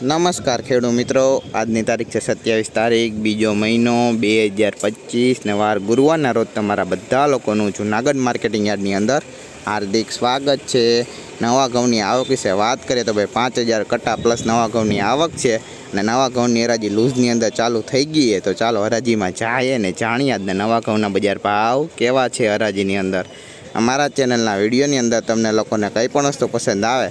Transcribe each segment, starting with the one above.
નમસ્કાર ખેડૂત મિત્રો. આજની તારીખ છે સત્યાવીસ તારીખ, બીજો મહિનો બે હજાર પચીસ ને વાર ગુરુવારના રોજ તમારા બધા લોકોનું જુનાગઢ માર્કેટિંગ યાર્ડની અંદર હાર્દિક સ્વાગત છે. નવા ઘઉંની આવક વિશે વાત કરીએ તો ભાઈ પાંચ હજાર કટ્ટા પ્લસ નવા ઘઉંની આવક છે અને નવા ઘઉંની હરાજી લૂઝની અંદર ચાલુ થઈ ગઈ તો ચાલો હરાજીમાં જાય ને જાણીએ જ ને નવા ઘઉંના બજાર ભાવ કેવા છે હરાજીની અંદર. અમારા ચેનલના વિડીયોની અંદર તમને લોકોને કંઈ પણ વસ્તુ પસંદ આવે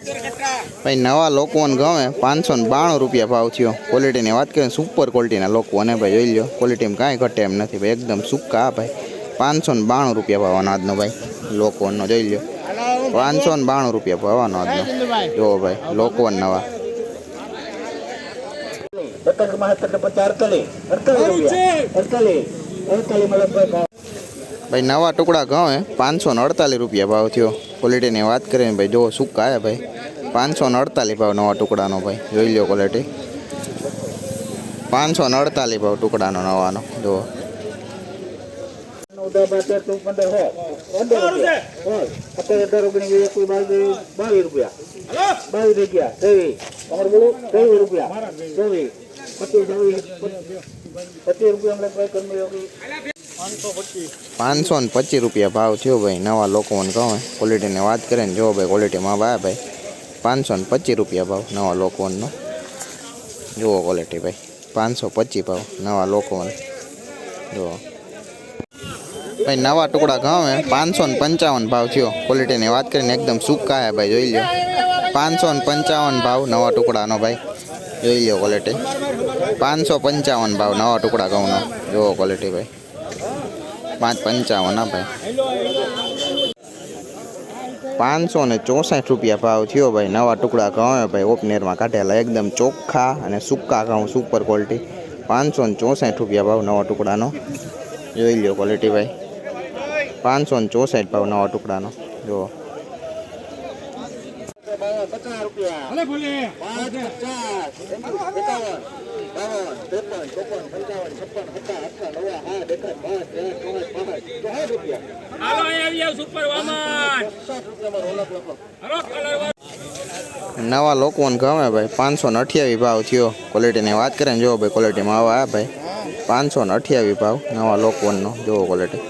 ભાઈ નવા લોકોને ગમે. પાંચસો ને બાણું રૂપિયા ભાવ થયો. ક્વોલિટીની વાત કરીએ સુપર ક્વોલિટીના લોકો અને ભાઈ જોઈ લો ક્વોલિટીમાં કાંઈ ઘટે એમ નથી ભાઈ એકદમ સૂકા ભાઈ. પાંચસો ને બાણું રૂપિયા ભાવવાનો આજનો ભાઈ લોકોનો જોઈ લો પાંચસો ને બાણું રૂપિયા ભાવવાનો આજનો જો ભાઈ લોકો નવા. ભાઈ નવા ટુકડા ઘઉં પાંચસો ને અડતાલીસ રૂપિયા ભાવ થયો. ક્વોલિટીની વાત કરીને ભાઈ જો સૂકા હે ભાઈ. પાંચસો ને અડતાલીસ ભાવ નવા ટુકડાનો ભાઈ, જોઈ લો ક્વોલિટી પાંચસો ને અડતાલીસ ભાવ ટુકડાનો નવાનો જો બાવીસ રૂપિયા. બાવીસ રૂપિયા ત્રેવીસ તમારે બોલો ત્રેવીસ રૂપિયા ચોવીસ પચીસ ચોવીસ પચીસ રૂપિયા હમણાં કોઈ કર્મી યોગી પાંચસો ને પચીસ રૂપિયા ભાવ થયો ભાઈ. નવા લોકોને કહો ક્વોલિટીની વાત કરીએ ને જો ભાઈ ક્વોલિટીમાં ભાઈ ભાઈ. પાંચસો ને પચીસ રૂપિયા ભાવ નવા લોકોનો. જુઓ ક્વોલિટી ભાઈ. પાંચસો પચીસ ભાવ નવા લોકોને. જુઓ. ભાઈ નવા ટુકડા ઘઉં પાંચસો ને પંચાવન ભાવ થયો. ક્વોલિટીની વાત કરીને એકદમ સૂકા હે ભાઈ. જોઈ લો પાંચસો ને પંચાવન ભાવ નવા ટુકડાનો ભાઈ. જોઈ લો ક્વોલિટી પાંચસો પંચાવન ભાવ નવા ટુકડા ઘઉંનો. જુઓ ક્વોલિટી ભાઈ. પાંચ પંચાવન, હા ભાઈ. પાંચસો ને ચોસઠ રૂપિયા ભાવ થયો ભાઈ. નવા ટુકડા ઘઉં ભાઈ. ઓપનેરમાં કાઢેલા એકદમ ચોખ્ખા અને સૂકા ઘઉં સુપર ક્વોલિટી પાંચસો ને ચોસઠ રૂપિયા ભાવ નવા ટુકડાનો. જોઈ લ્યો ક્વોલિટી ભાઈ. પાંચસો ને ચોસઠ ભાવ નવા ટુકડાનો. જુઓ. પચાસ. રૂપિયા નવા લોકોને ગમે ભાઈ. પાંચસો ને અઠ્યાવીસ ભાવ થયો. ક્વોલિટીની વાત કરીએ ને જોવો ભાઈ ક્વોલિટીમાં આવા આ ભાઈ. પાંચસો ને અઠ્યાવીસ ભાવ, નવા લોકોનો જોવો ક્વોલિટી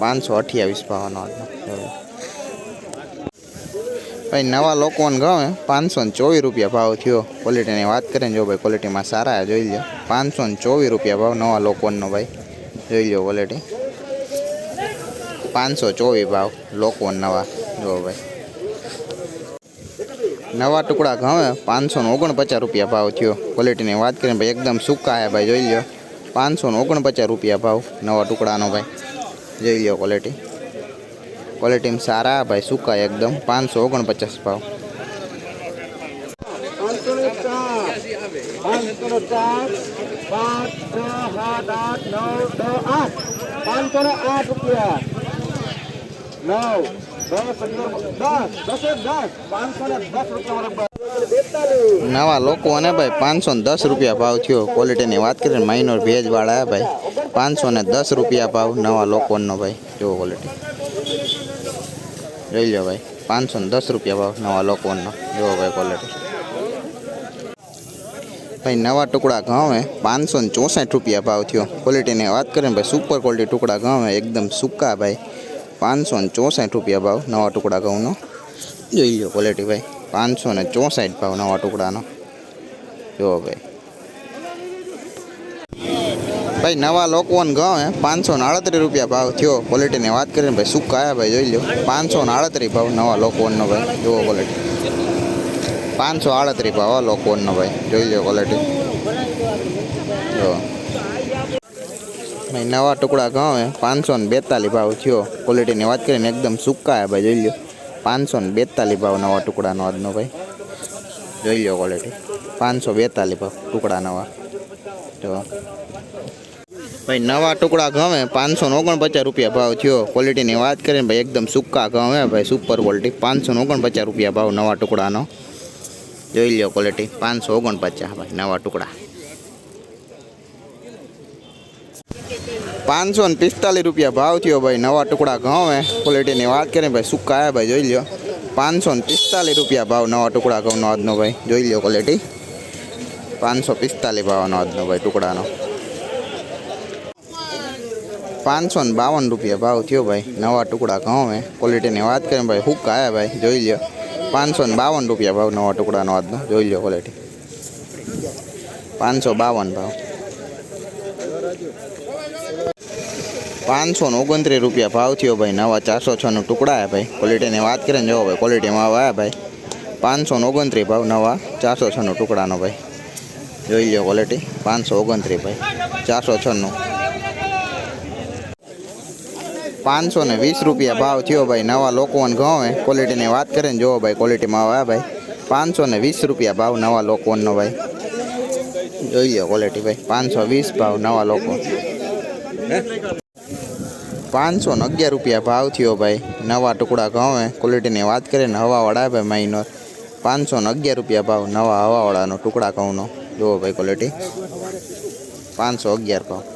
પાંચસો અઠ્યાવીસ ભાવનો. ભાઈ, નવા લોકોને ગમે. પાંચસો ને ચોવીસ રૂપિયા ભાવ થયો. ક્વોલિટીની વાત કરીએ જો ભાઈ ક્વોલિટીમાં સારા જોઈ લો પાંચસો ને ચોવીસ રૂપિયા ભાવ નવા લોકોનો ભાઈ. જોઈ લો ક્વોલિટી પાંચસો ચોવીસ ભાવ લોકો નવા. જો ભાઈ. નવા ટુકડા ઘવે પાંચસો ને ઓગણપચાસ રૂપિયા ભાવ થયો. ક્વોલિટીની વાત કરીને ભાઈ, એકદમ સૂકા હે ભાઈ, જોઈ લો પાંચસો ને ઓગણપચાસ રૂપિયા ભાવ નવા ટુકડાનો ભાઈ. જોઈ લો ક્વોલિટી ક્વોલિટીમાં સારા, ભાઈ સૂકા એકદમ. પાંચસો ઓગણપચાસ ભાવ. ને ને નવ ને ને લોકો અને ભાઈ પાંચસો ને દસ રૂપિયા ભાવ થયો. ક્વોલિટીની વાત કરીએ ને માઇનોર ભેજવાળા હે ભાઈ. પાંચસો ને દસ રૂપિયા ભાવ નવા લોકોનો, ભાઈ. જુઓ ક્વોલિટી જોઈ લો ભાઈ. પાંચસો ને દસ રૂપિયા ભાવ નવા લોકોનો. જુઓ ભાઈ ક્વોલિટી ભાઈ, નવા ટુકડા ઘઉં પાંચસો ને ચોસઠ રૂપિયા ભાવ થયો. ક્વોલિટીની વાત કરીએ ભાઈ સુપર ક્વોલિટી ટુકડા ઘઉં એકદમ સૂકા ભાઈ. પાંચસો ને ચોસઠ રૂપિયા ભાવ નવા ટુકડા ઘઉંનો જોઈ લો ક્વોલિટી ભાઈ. પાંચસો ને ચોસઠ ભાવ નવા ટુકડાનો. જુઓ ભાઈ. ભાઈ, નવા લોકવન ઘઉં, હે? પાંચસો ને રૂપિયા ભાવ થયો ક્વોલિટીની વાત કરીને ભાઈ સુકા આવ્યા ભાઈ, જોઈ લો પાંચસો ને ભાવ નવા લોકવનનો ભાઈ, જુઓ ક્વોલિટી પાંચસો આડત્રીસ ભાવ આ લોકોનો ભાઈ, જોઈ લો ક્વોલિટી જો ભાઈ, નવા ટુકડા ઘઉં, હે? પાંચસો ને બેતાલીસ ભાવ થયો ક્વોલિટીની વાત કરીને એકદમ સૂકા હે ભાઈ, જોઈ લો પાંચસો ને બેતાલીસ ભાવ નવા ટુકડાનો આજનો ભાઈ. જોઈ લો ક્વોલિટી પાંચસો બેતાલીસ ભાવ ટુકડા નવા. જો ભાઈ, નવા ટુકડા ઘઉં હે પાંચસો ને ઓગણપચાસ રૂપિયા ભાવ થયો. ક્વોલિટીની વાત કરીએ ને ભાઈ, એકદમ સૂકા ઘઉં હે ભાઈ સુપર ક્વોલિટી પાંચસો ને ઓગણપચાસ રૂપિયા ભાવ નવા ટુકડાનો. જોઈ લ્યો ક્વોલિટી પાંચસો ઓગણપચાસ ભાઈ, નવા ટુકડા. પાંચસો ને પિસ્તાલીસ રૂપિયા ભાવ થયો ભાઈ, નવા ટુકડા ઘઉં હે ક્વોલિટીની વાત કરીએ ભાઈ, સૂકા હે ભાઈ, જોઈ લ્યો. પાંચસો ને પિસ્તાલીસ રૂપિયા ભાવ નવા ટુકડા ઘઉંનો આજનો ભાઈ, જોઈ લ્યો ક્વોલિટી પાંચસો પિસ્તાલીસ ભાવનો આજનો ભાઈ ટુકડાનો. પાંચસો ને બાવન રૂપિયા ભાવ થયો ભાઈ. નવા ટુકડા ઘઉં મેં ક્વોલિટીની વાત કરીએ ભાઈ હુક આવ્યા ભાઈ, જોઈ લ્યો. પાંચસો ને બાવન રૂપિયા ભાવ નવા ટુકડાનો આજનો. જોઈ લ્યો ક્વોલિટી પાંચસો બાવન ભાવ. પાંચસો ને ઓગણત્રીસ રૂપિયા ભાવ થયો ભાઈ. નવા ચારસો છનું ટુકડા હે ભાઈ. ક્વોલિટીની વાત કરીએ ને જો ભાઈ ક્વોલિટીમાં આવ્યા ભાઈ. પાંચસો ને ઓગણત્રીસ ભાવ નવા ચારસો છનું ટુકડાનો ભાઈ. જોઈ લો ક્વોલિટી પાંચસો ઓગણત્રીસ ભાઈ. ચારસો છન્નું પાંચસો ને વીસ રૂપિયા ભાવ થયો ભાઈ. નવા લોકોન ઘઉં હે ક્વોલિટીની વાત કરે ને જોવો ભાઈ ક્વોલિટીમાં આવે ભાઈ. પાંચસો ને વીસ રૂપિયા ભાવ નવા લોકોનો ભાઈ. જોઈ લો ક્વોલિટી ભાઈ. પાંચસો વીસ ભાવ નવા લોકો. પાંચસો ને અગિયાર રૂપિયા ભાવ થયો ભાઈ. નવા ટુકડા ઘઉં હે ક્વોલિટીની વાત કરીએ ને હવાવાળા ભાઈ માઇનર પાંચસો ને અગિયાર રૂપિયા ભાવ નવા હવાવાળાનો ટુકડા ઘઉંનો. જુઓ ભાઈ ક્વોલિટી પાંચસો અગિયાર ભાવ.